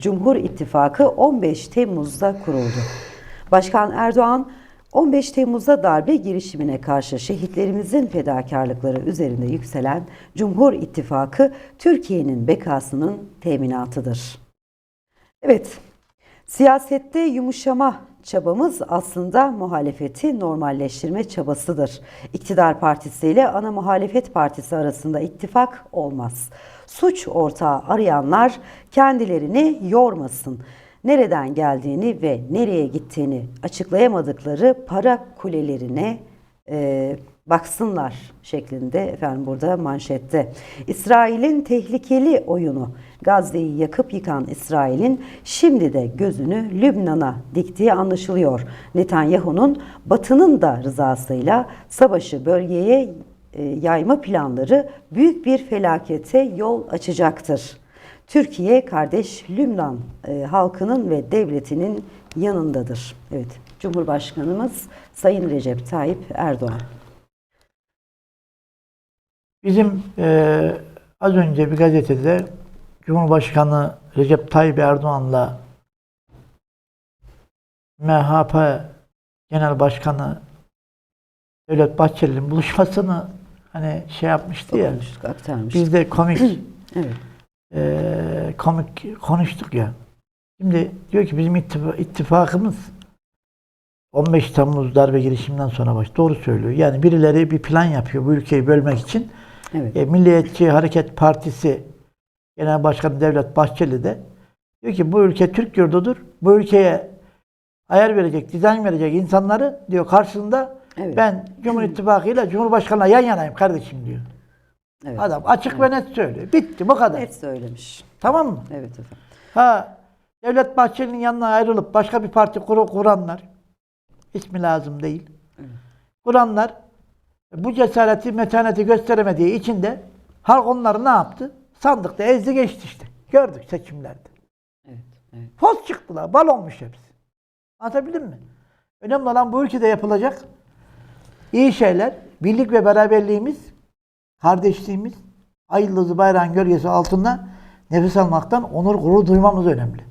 Cumhur İttifakı 15 Temmuz'da kuruldu. Başkan Erdoğan 15 Temmuz'da darbe girişimine karşı şehitlerimizin fedakarlıkları üzerinde yükselen Cumhur İttifakı Türkiye'nin bekasının teminatıdır. Evet, siyasette yumuşama çabamız aslında muhalefeti normalleştirme çabasıdır. İktidar partisi ile ana muhalefet partisi arasında ittifak olmaz. Suç ortağı arayanlar kendilerini yormasın. Nereden geldiğini ve nereye gittiğini açıklayamadıkları para kulelerine e, baksınlar şeklinde efendim burada manşette. İsrail'in tehlikeli oyunu Gazze'yi yakıp yıkan İsrail'in şimdi de gözünü Lübnan'a diktiği anlaşılıyor. Netanyahu'nun Batı'nın da rızasıyla savaşı bölgeye e, yayma planları büyük bir felakete yol açacaktır. Türkiye kardeş Lübnan e, halkının ve devletinin yanındadır. Evet, Cumhurbaşkanımız Sayın Recep Tayyip Erdoğan. Bizim eee, az önce bir gazetede Cumhurbaşkanı Recep Tayyip Erdoğan'la MHP Genel Başkanı Devlet Bahçeli'nin buluşmasını hani şey yapmıştı ya. Konuştuk, aktarmıştık. Biz de komik Evet. eee, komik konuştuk ya. Şimdi diyor ki bizim ittifa- ittifakımız 15 Temmuz darbe girişiminden sonra baş. Doğru söylüyor. Yani birileri bir plan yapıyor bu ülkeyi bölmek için. Evet. E, Milliyetçi Hareket Partisi Genel Başkanı Devlet Bahçeli de diyor ki bu ülke Türk yurdudur. Bu ülkeye ayar verecek, dizayn verecek insanları diyor karşısında Evet. ben Cumhur İttifakı ile Cumhurbaşkanı'na yan yanayım kardeşim diyor. evet. Adam açık ve net söylüyor. Bitti bu kadar. Net söylemiş. Tamam mı? Evet efendim. Ha Devlet Bahçeli'nin yanına ayrılıp başka bir parti kur- kuranlar ismi lazım değil. Kuranlar bu cesareti, metaneti gösteremediği için de halk onları ne yaptı? Sandıkta ezdi geçti işte. Gördük seçimlerde. Evet. Evet. Poz çıktılar. Balonmuş hepsi. Anlatabildim mi? Önemli olan bu ülkede yapılacak iyi şeyler. Birlik ve beraberliğimiz, kardeşliğimiz, ay yıldızı bayrağın gölgesi altında nefes almaktan onur gurur duymamız önemli.